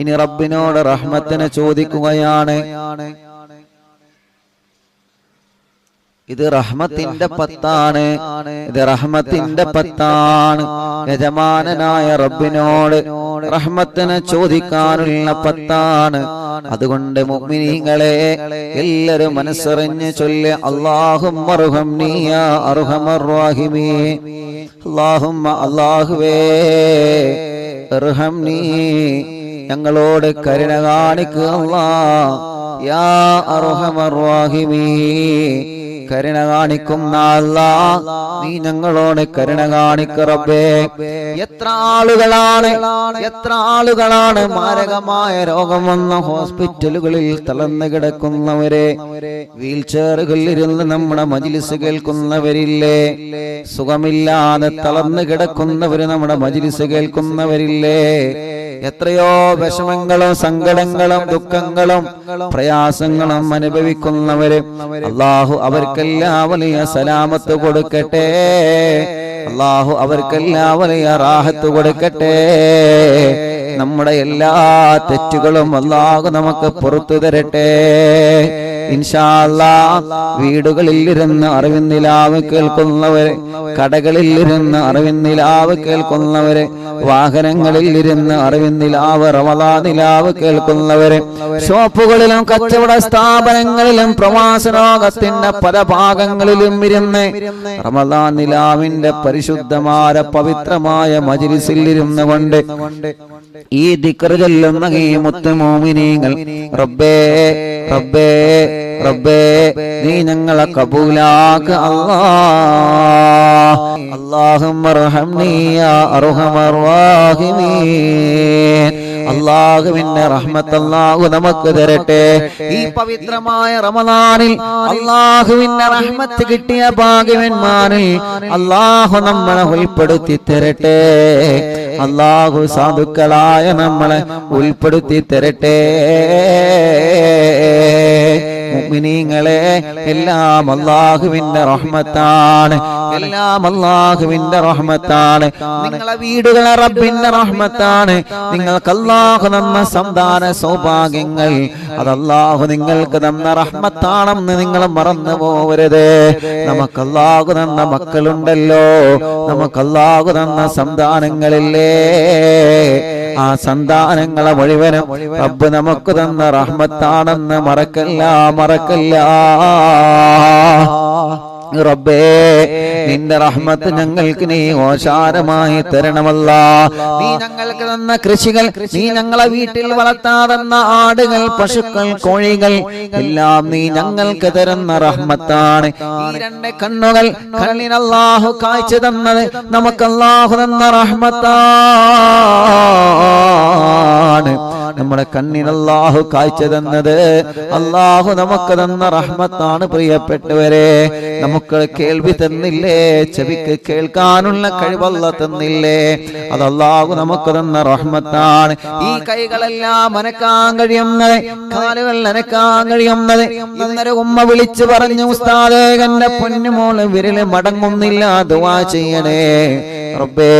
ഇനി റബ്ബിനോട് റഹ്മത്തിനെ ചോദിക്കുകയാണ്. ഇത് റഹ്മത്തിന്റെ പത്താണ്. ഇത് റഹ്മത്തിന്റെ പത്താണ്. യജമാനനായ റബ്ബിനോട് റഹ്മത്തിനെ ചോദിക്കാനുള്ള പത്താണ്. അതുകൊണ്ട് മുഅ്മിനീങ്ങളെ എല്ലാരും മനസ്സറിഞ്ഞ് ചൊല്ല് അല്ലാഹും അർഹമീ അല്ലാഹുമ്മ അല്ലാഹുവേ. ഞങ്ങളോട് കരുണ കാണിക്കുക യാ അർഹമർ റഹീമീൻ. കരുണ കാണിക്കുന്ന അല്ലാ. നീ ഞങ്ങളോട് കരുണ കാണിക്കറബേ എത്ര ആളുകളാണ് എത്ര ആളുകളാണ് മാരകമായ രോഗം വന്ന ഹോസ്പിറ്റലുകളിൽ തളർന്നു കിടക്കുന്നവരെ? വീൽ ചെയറുകളിൽ ഇരുന്ന് നമ്മുടെ മജിലിസ് കേൾക്കുന്നവരില്ലേ? സുഖമില്ലാതെ തളർന്നു കിടക്കുന്നവര് നമ്മുടെ മജിലിസ് കേൾക്കുന്നവരില്ലേ? എത്രയോ വിഷമങ്ങളും സങ്കടങ്ങളും ദുഃഖങ്ങളും പ്രയാസങ്ങളും അനുഭവിക്കുന്നവര് അള്ളാഹു അവർക്കെല്ലാം വലിയ സലാമത്ത് കൊടുക്കട്ടെ. അള്ളാഹു അവർക്കെല്ലാം വലിയ റാഹത്ത് കൊടുക്കട്ടെ. നമ്മുടെ എല്ലാ തെറ്റുകളും അള്ളാഹു നമുക്ക് പുറത്തു തരട്ടെ. വീടുകളിൽ ഇരുന്ന് അറിവിന്നിലാവ് കേൾക്കുന്നവരെ കടകളിൽ ഇരുന്ന് അറിവിന്നിലാവ് കേൾക്കുന്നവരെ വാഹനങ്ങളിൽ ഇരുന്ന് അറിവിന്നിലാവ് റമദാനിലാവ് കേൾക്കുന്നവരെ ഷോപ്പുകളിലും കച്ചവട സ്ഥാപനങ്ങളിലും പ്രവാസ ലോകത്തിന്റെ പല ഭാഗങ്ങളിലും ഇരുന്ന് റമദാനിലാവിന്റെ പരിശുദ്ധമായ പവിത്രമായ മജിലിസിൽ ഇരുന്നുകൊണ്ട് കൊണ്ട് ഈ ദിക്കർ ചൊല്ലുന്ന ഈ മുത്തുമോമിനീങ്ങൾ റബ്ബേ റബ്ബേ റബ്ബേ നീ ഞങ്ങളെ കബൂലാക്ക് അള്ളാഹു അറുഹമർ വാഹിമീ അള്ളാഹുവിന്റെ റഹ്മത്ത് അള്ളാഹു നമുക്ക് തരട്ടെ. ഈ പവിത്രമായ റമദാനിൽ അള്ളാഹുവിന്റെ റഹ്മത്ത് കിട്ടിയ ഭാഗ്യവന്മാരിൽ അള്ളാഹു നമ്മളെ ഉൾപ്പെടുത്തി തരട്ടെ. അള്ളാഹു സാധുക്കളായ നമ്മളെ ഉൾപ്പെടുത്തി തരട്ടെ. മുഅ്മിനീങ്ങളെ എല്ലാം അള്ളാഹുവിന്റെ റഹ്മത്താണ്. എല്ലാം അള്ളാഹുവിന്റെ റഹ്മത്താണ്. നിങ്ങളെ വീടുകളെ റബ്ബിന്റെ റഹ്മത്താണ്. നിങ്ങൾക്ക് അള്ളാഹു തന്ന സന്താന സൗഭാഗ്യങ്ങൾ അത് അള്ളാഹു നിങ്ങൾക്ക് തന്ന റഹ്മത്താണെന്ന് നിങ്ങൾ മറന്നു പോവരുത്. നമുക്ക് അള്ളാഹു തന്ന മക്കളുണ്ടല്ലോ. നമുക്ക് അള്ളാഹു തന്ന സന്താനങ്ങളില്ലേ. ആ സന്താനങ്ങളെ മുഴുവനും റബ്ബ് നമുക്ക് തന്ന റഹ്മത്താണെന്ന് മറക്കല്ല മറക്കല്ല. റബ്ബേ നിന്റെ റഹ്മത്ത് ഞങ്ങൾക്ക് നീ ഓശാരമായി തരണമല്ല. നീ ഞങ്ങൾക്ക് തന്ന കൃഷികൾ നീ ഞങ്ങളെ വീട്ടിൽ വളർത്താതെന്ന ആടുകൾ പശുക്കൾ കോഴികൾ എല്ലാം നീ ഞങ്ങൾക്ക് തരുന്ന റഹ്മത്താണ്. രണ്ട് കണ്ണുകൾ കണ്ണിന് കാഴ്ച തന്നത് നമുക്ക് അല്ലാഹു തന്ന റഹ്മത്താണ്. കണ്ണിന് അല്ലാഹു കാഴ്ച തന്നത് അള്ളാഹു നമുക്ക് തന്ന റഹ്മത്താണ് പ്രിയപ്പെട്ടവരെ. നമുക്ക് കേൾവി തന്നില്ലേ? ചെവിക്ക് കേൾക്കാനുള്ള കഴിവല്ല തന്നില്ലേ? അത് അള്ളാഹു നമുക്ക് തന്ന റഹ്മത്താണ്. ഈ കൈകളെല്ലാം അനക്കാൻ കഴിയുന്നത് കാലുകൾ അനക്കാൻ കഴിയുന്നത്. ഇന്നലെ ഉമ്മ വിളിച്ചു പറഞ്ഞു ഉസ്താദേ പൊന്നുമോൾ വിരൽ മടങ്ങുന്നില്ല ദുവാ ചെയ്യണേ. റബ്ബേ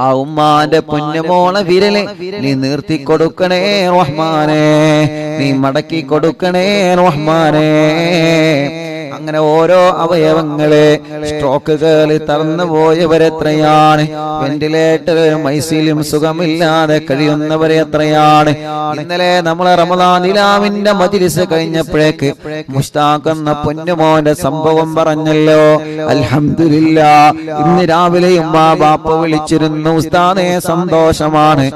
ആ ഉമ്മാന്റെ പൊന്നുമോളെ വിരൽ നീ നിർത്തി കൊടുക്കണേ റഹ്മാനെ. നീ മടക്കി കൊടുക്കണേ റഹ്മാനെ. അങ്ങനെ ഓരോ അവയവങ്ങളെ സ്ട്രോക്ക് സ്ട്രോക്കുകൾ തറന്നു പോയവരെത്രയാണ് വെന്റിലേറ്ററിലും മൈസിലും സുഖമില്ലാതെ കഴിയുന്നവരെ എത്രയാണ്? ഇന്നലെ നമ്മളെ റമദാനിലാവിന്റെ മജിലിസ് കഴിഞ്ഞപ്പോഴേക്ക് മുഷ്താക്കുന്ന പൊന്നുമോന്റെ സംഭവം പറഞ്ഞല്ലോ. അൽഹമില്ല ഇന്ന് രാവിലെയും ആ ബാപ്പ വിളിച്ചിരുന്നു ഉസ്താദേ സന്തോഷമാണ്.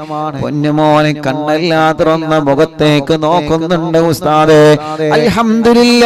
പൊന്നുമോനെ കണ്ണെല്ലാ തുറന്ന മുഖത്തേക്ക് നോക്കുന്നുണ്ട് ഉസ്താദേ. അൽഹംദുലില്ല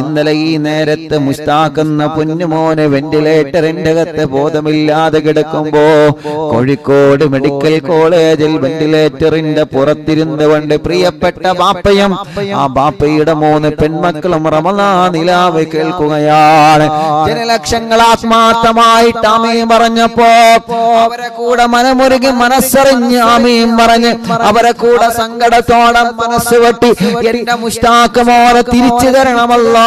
ഇന്നലെ ഈ നേരത്ത് മുസ്താക്കുന്ന പൊന്നുമോനെ വെന്റിലേറ്ററിന്റെ അകത്ത് ബോധമില്ലാതെ കിടക്കുമ്പോ കോഴിക്കോട് മെഡിക്കൽ കോളേജിൽ വെന്റിലേറ്ററിന്റെ പുറത്തിരുന്ന് കൊണ്ട് പ്രിയപ്പെട്ട ബാപ്പയും ആ ബാപ്പയുടെ മൂന്ന് പെൺമക്കളും റമലാ നിലാവ് കേൾക്കുകയാണ്. ജനലക്ഷങ്ങൾ ആത്മാർത്ഥമായിട്ട് അമ്മയും പറഞ്ഞപ്പോ അവരെ കൂടെ മനമുരുകി മനസ്സറിഞ്ഞ് അമ്മയും പറഞ്ഞ് അവരെ കൂടെ സങ്കടത്തോടെ മനസ്സ് വെട്ടി എന്റെ മുഷ്ടാക്ക് മോനെ തിരിച്ചു തരണമല്ല.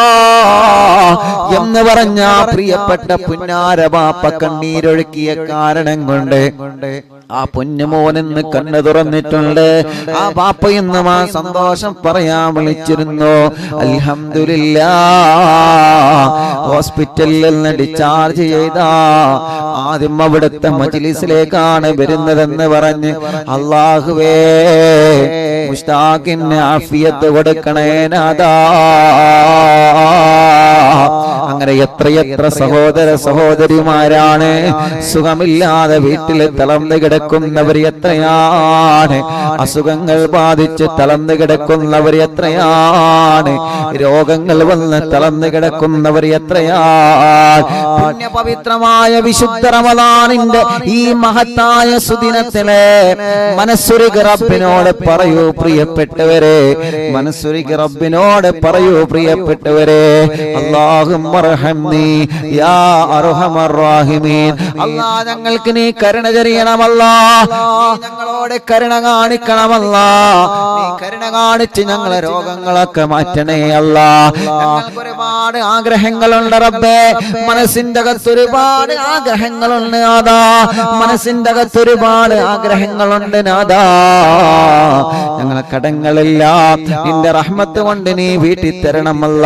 എന്ന് പറഞ്ഞ പ്രിയപ്പെട്ട പുന്നാര ബാപ്പ കണ്ണീരൊഴുക്കിയ കാരണം കൊണ്ട് ആ പൊന്നുമോനെന്ന് കണ്ണു തുറന്നിട്ടുണ്ട്. ആ ബാപ്പ എന്നും ആ സന്തോഷം പറയാൻ വിളിച്ചിരുന്നു. അൽഹംദുലില്ലാ. ഹോസ്പിറ്റലിൽ നിന്ന് ഡിസ്ചാർജ് ചെയ്ത. ആദ്യം അവിടുത്തെ മജിലിസിലേക്കാണ് വരുന്നതെന്ന് പറഞ്ഞ് അള്ളാഹുവേ മുഷ്താഖിന് ആഫിയത്ത് കൊടുക്കണേ നാദാ അങ്ങനെ എത്രയെത്ര സഹോദര സഹോദരിമാരാണ്? സുഖമില്ലാതെ വീട്ടിൽ തളർന്നു കിടക്കുന്നവർ എത്രയാണ്? അസുഖങ്ങൾ ബാധിച്ച് തളർന്നു കിടക്കുന്നവർ എത്രയാണ്? രോഗങ്ങൾ വന്ന് തളർന്നു കിടക്കുന്നവർ എത്രയാണ്? പുണ്യപവിത്രമായ വിശുദ്ധ റമദാനിന്റെ ഈ മഹത്തായ സുദിനത്തിലെ മനസ്സുരുകി റബ്ബിനോട് പറയൂ പ്രിയപ്പെട്ടവരെ. മനസ്സുരുകി റബ്ബിനോട് പറയൂ പ്രിയപ്പെട്ടവരെ അല്ലാ ഞങ്ങൾക്ക് നീ കരുണ ചൊരിയണമല്ലാ നീ ഞങ്ങളോട് കരുണ കാണിക്കണമല്ല. കരുണ കാണിച്ച് ഞങ്ങളെ രോഗങ്ങളൊക്കെ മാറ്റണേ അല്ല. ഒരുപാട് ആഗ്രഹങ്ങളുണ്ട് റബ്ബേ. മനസ്സിന്റെ അകത്ത് ഒരുപാട് ആഗ്രഹങ്ങളുണ്ട് നാദാ. മനസ്സിന്റെ അകത്ത് ഒരുപാട് ആഗ്രഹങ്ങളുണ്ട് നാദാ. ഞങ്ങളെ കടങ്ങളില്ല. നിന്റെ റഹ്മത്ത് കൊണ്ട് നീ വീട്ടിൽ തരണമല്ല.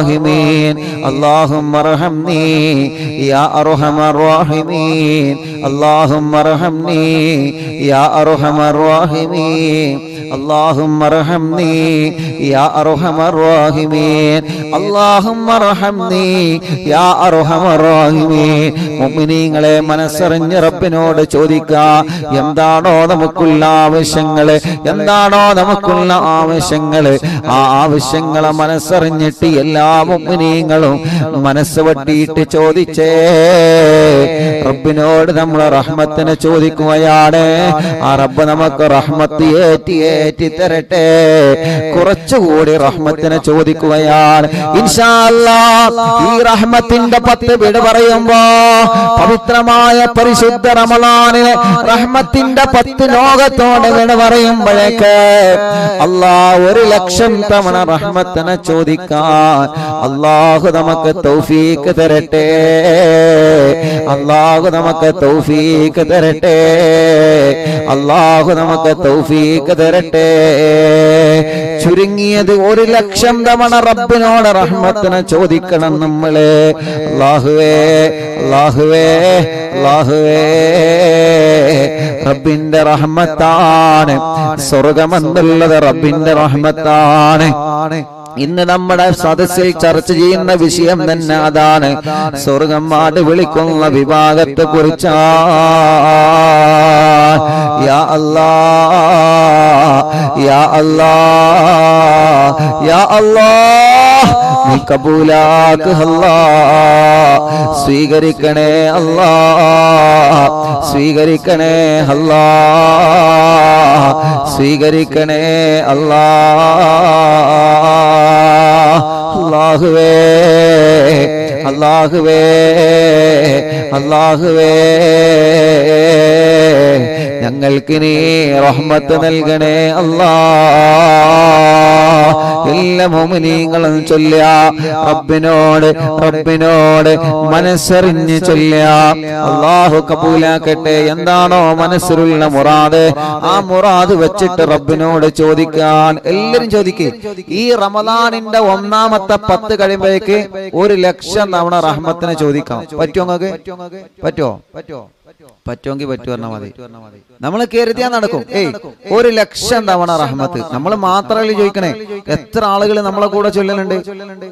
الراحمين اللهم ارحمني يا ارحم الراحمين اللهم ارحمني يا ارحم الراحمين اللهم ارحمني يا ارحم الراحمين اللهم ارحمني يا ارحم الراحمين മുഅ്മിനീങ്ങളെ മനസ്സറിഞ്ഞ് റബ്ബിനോട് ചോദിക്ക എന്താണോ നമുക്കുള്ള ആവശ്യങ്ങള് എന്താണോ നമുക്കുള്ള ആവശ്യങ്ങള് ആ ആവശ്യങ്ങളെ മനസ്സറിഞ്ഞിട്ട് എല്ലാ മുഅ്മിനീങ്ങളും മനസ്സ് വട്ടിയിട്ട് ചോദിച്ചേ. റബ്ബിനോട് നമ്മൾ റഹ്മത്തിനെ ചോദിക്കുകയാണ്. ആ റബ്ബ് നമുക്ക് റഹ്മത്ത് ഏറ്റി ഏറ്റി തരട്ടെ. കുറച്ചുകൂടി റഹ്മത്തിനെ ചോദിക്കുകയാണ്. ഈ റഹ്മത്തിന്റെ പത്ത് വിട പറയുമ്പോ പവിത്രമായ പരിശുദ്ധ റമലാനിലെ റഹ്മത്തിന്റെ പത്ത് ലോകത്തോടെ വിട പറയുമ്പോഴേക്ക് അല്ലാ ഒരു ലക്ഷം തവണ റഹ്മത്തിനെ ചോദിക്കാൻ അള്ളാഹു നമുക്ക് തൗഫീക്ക് തരട്ടെ. അള്ളാഹു നമുക്ക് തൗഫീക്ക് തരട്ടെ. അള്ളാഹു നമുക്ക് തൗഫീക്ക് തരട്ടെ. ചുരുങ്ങിയത് ഒരു ലക്ഷം തവണ റബ്ബിനോട് റഹ്മത്തിനെ ചോദിക്കണം നമ്മൾ. അള്ളാഹുവേ അള്ളാഹുവേ അള്ളാഹുവേ റബ്ബിന്റെ റഹ്മത്താണ്. സ്വർഗമെന്നുള്ളത് റബ്ബിന്റെ റഹ്മത്താണ്. ഇന്ന് നമ്മുടെ സദസ്സിൽ ചർച്ച ചെയ്യുന്ന വിഷയം തന്നെ അതാണ്. സ്വർഗം മാട് വിളിക്കുന്ന വിഭാഗത്തെ കുറിച്ചാ യാ അല്ലാ യാ അല്ലാ യാ അല്ലാ നീ കബൂലാക്ക് അല്ലാ സ്വീകരിക്കണേ അല്ലാ സ്വീകരിക്കണേ അല്ലാ സ്വീകരിക്കണേ അല്ലാ. അല്ലാഹുവേ അല്ലാഹുവേ അല്ലാഹുവേ ഞങ്ങൾക്ക് നീ റഹ്മത്ത് നൽകണേ അല്ലാ. എല്ലാ മോമിനീങ്ങളും ചൊല്ല റബ്ബിനോട് റബ്ബിനോട് മനസ്സറിഞ്ഞ് ചൊല്ല അള്ളാഹു കബൂലാക്കട്ടെ എന്താണോ മനസ്സിലുള്ള മുറാദ്? ആ മുറാദ് വെച്ചിട്ട് റബ്ബിനോട് ചോദിക്കാൻ എല്ലാരും ചോദിക്കേ. ഈ റമദാനിന്റെ ഒന്നാമത്തെ പത്ത് കഴിയുമ്പോഴേക്ക് ഒരു ലക്ഷം തവണ റഹ്മത്തിനെ ചോദിക്കാം. പറ്റുമോ പറ്റുമോ പറ്റുമോ പറ്റുമെങ്കിൽ പറ്റു പറഞ്ഞാൽ മതി. നമ്മൾ കരുതിയാ നടക്കും. ഏയ് ഒരു ലക്ഷം തവണ റഹ്മത്ത്. നമ്മൾ മാത്രമല്ല ചോദിക്കണേ എത്ര ആളുകൾ നമ്മളെ കൂടെ ചൊല്ലലുണ്ട്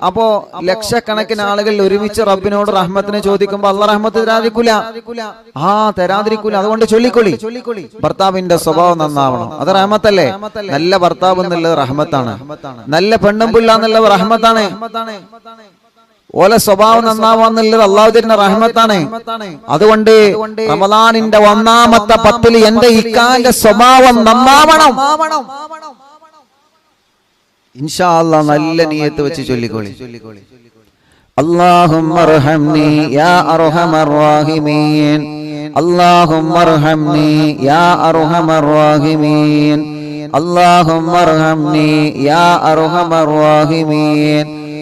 അപ്പോ ലക്ഷക്കണക്കിന് ആളുകൾ ഒരുമിച്ച് റബ്ബിനോട് റഹ്മത്തിനെ ചോദിക്കുമ്പോ അള്ള റഹ്മത്ത് തരാതിരിക്കൂല. ആ തരാതിരിക്കൂല. അതുകൊണ്ട് ചൊല്ലിക്കൊള്ളി. ഭർത്താവിന്റെ സ്വഭാവം നന്നാവണം. അത് റഹ്മത്തല്ലേ? നല്ല ഭർത്താവ് എന്നുള്ളത് റഹ്മത്താണ്. നല്ല പെണ്ണും പിള്ള എന്നുള്ളത് റഹ്മത്താണ്. ഓലെ സ്വഭാവം നന്നാവാന്നുള്ളത് അള്ളാഹു തരുന്ന റഹ്മത്താണ് അതുകൊണ്ട് റമദാനിന്റെ ഒന്നാമത്തെ പത്തിൽ എന്റെ ഇക്കാന്റെ സ്വഭാവം നന്നാവണം ഇൻഷാ അല്ലാ നല്ല നീയത്ത് വെച്ച് ചൊല്ലിക്കോളി اللهم ارحمني يا ارحم الراحمين اللهم ارحمني يا ارحم الراحمين اللهم ارحمني يا ارحم الراحمين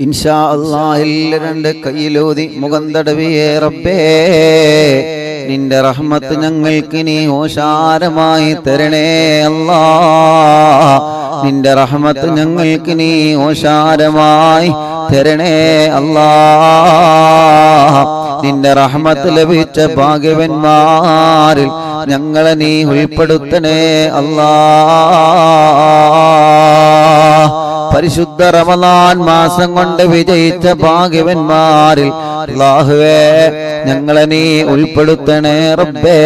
ഇൻഷാ അല്ലാ എല്ലാ രണ്ട് കയ്യിലൂതി മുഖം തടവിയേ റബ്ബേ. നിന്റെ റഹ്മത്ത് ഞങ്ങൾക്ക് നീ ഓശാരമായി തരണേ അല്ലാ നിന്റെ റഹ്മത്ത് ഞങ്ങൾക്ക് നീ ഓശാരമായി തരണേ അല്ലാ നിന്റെ റഹ്മത്ത് ലഭിച്ച ഭാഗ്യവന്മാരിൽ ഞങ്ങളെ നീ ഉൾപ്പെടുത്തണേ അല്ലാ പരിശുദ്ധ റമദാൻ മാസം കൊണ്ട് വിജയിച്ച ഭാഗ്യവന്മാരിൽ ഞങ്ങളെ നീ ഉൾപ്പെടുത്തണേ റബ്ബേ.